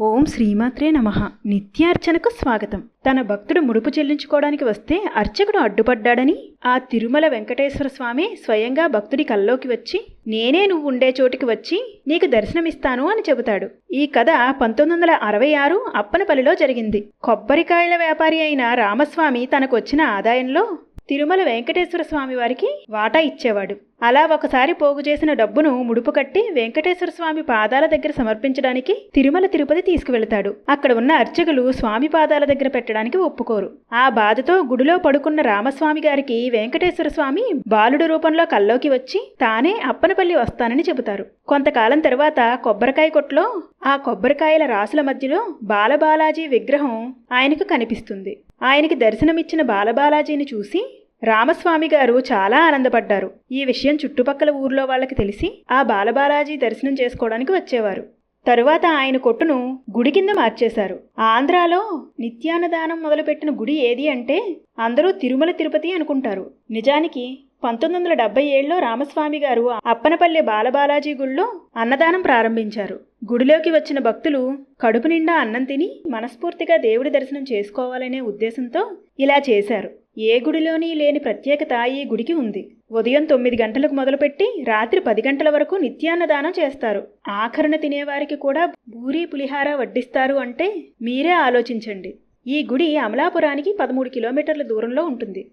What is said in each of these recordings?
ఓం శ్రీమాత్రే నమ. నిత్యార్చనకు స్వాగతం. తన భక్తుడు ముడుపు చెల్లించుకోవడానికి వస్తే అర్చకుడు అడ్డుపడ్డాడని ఆ తిరుమల వెంకటేశ్వర స్వామి స్వయంగా భక్తుడి కల్లోకి వచ్చి నేనే నువ్వు ఉండే చోటికి వచ్చి నీకు దర్శనమిస్తాను అని చెబుతాడు. ఈ కథ పంతొమ్మిది వందల అరవై ఆరు అప్పనపల్లిలో జరిగింది. కొబ్బరికాయల వ్యాపారి అయిన రామస్వామి తనకు వచ్చిన ఆదాయంలో తిరుమల వెంకటేశ్వర స్వామి వారికి వాటా ఇచ్చేవాడు. అలా ఒకసారి పోగు చేసిన డబ్బును ముడుపు కట్టి వెంకటేశ్వర స్వామి పాదాల దగ్గర సమర్పించడానికి తిరుమల తిరుపతి తీసుకువెళతాడు. అక్కడ ఉన్న అర్చకులు స్వామి పాదాల దగ్గర పెట్టడానికి ఒప్పుకోరు. ఆ బాధతో గుడిలో పడుకున్న రామస్వామి గారికి వెంకటేశ్వర స్వామి బాలుడు రూపంలో కల్లోకి వచ్చి తానే అప్పనపల్లి వస్తానని చెబుతారు. కొంతకాలం తర్వాత కొబ్బరికాయ కొట్లో ఆ కొబ్బరికాయల రాసుల మధ్యలో బాలబాలాజీ విగ్రహం ఆయనకు కనిపిస్తుంది. ఆయనకి దర్శనమిచ్చిన బాలబాలాజీని చూసి రామస్వామి గారు చాలా ఆనందపడ్డారు. ఈ విషయం చుట్టుపక్కల ఊర్లో వాళ్ళకి తెలిసి ఆ బాలబాలాజీ దర్శనం చేసుకోవడానికి వచ్చేవారు. తరువాత ఆయన కొట్టును గుడి కింద మార్చేశారు. ఆంధ్రాలో నిత్యాన్నదానం మొదలుపెట్టిన గుడి ఏది అంటే అందరూ తిరుమల తిరుపతి అనుకుంటారు. నిజానికి పంతొమ్మిది వందల డెబ్బై ఏడులో రామస్వామి గారు అప్పనపల్లె బాలబాలాజీ గుళ్ళో అన్నదానం ప్రారంభించారు. గుడిలోకి వచ్చిన భక్తులు కడుపు నిండా అన్నం తిని మనస్ఫూర్తిగా దేవుడి దర్శనం చేసుకోవాలనే ఉద్దేశంతో ఇలా చేశారు. ఏ గుడిలోని లేని ప్రత్యేకత ఈ గుడికి ఉంది. ఉదయం తొమ్మిది గంటలకు మొదలుపెట్టి రాత్రి పది గంటల వరకు నిత్యాన్నదానం చేస్తారు. ఆఖరణ తినేవారికి కూడా బూరి పులిహార వడ్డిస్తారు అంటే మీరే ఆలోచించండి. ఈ గుడి అమలాపురానికి పదమూడు కిలోమీటర్ల దూరంలో ఉంటుంది.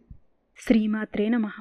శ్రీమాత్రే నమః.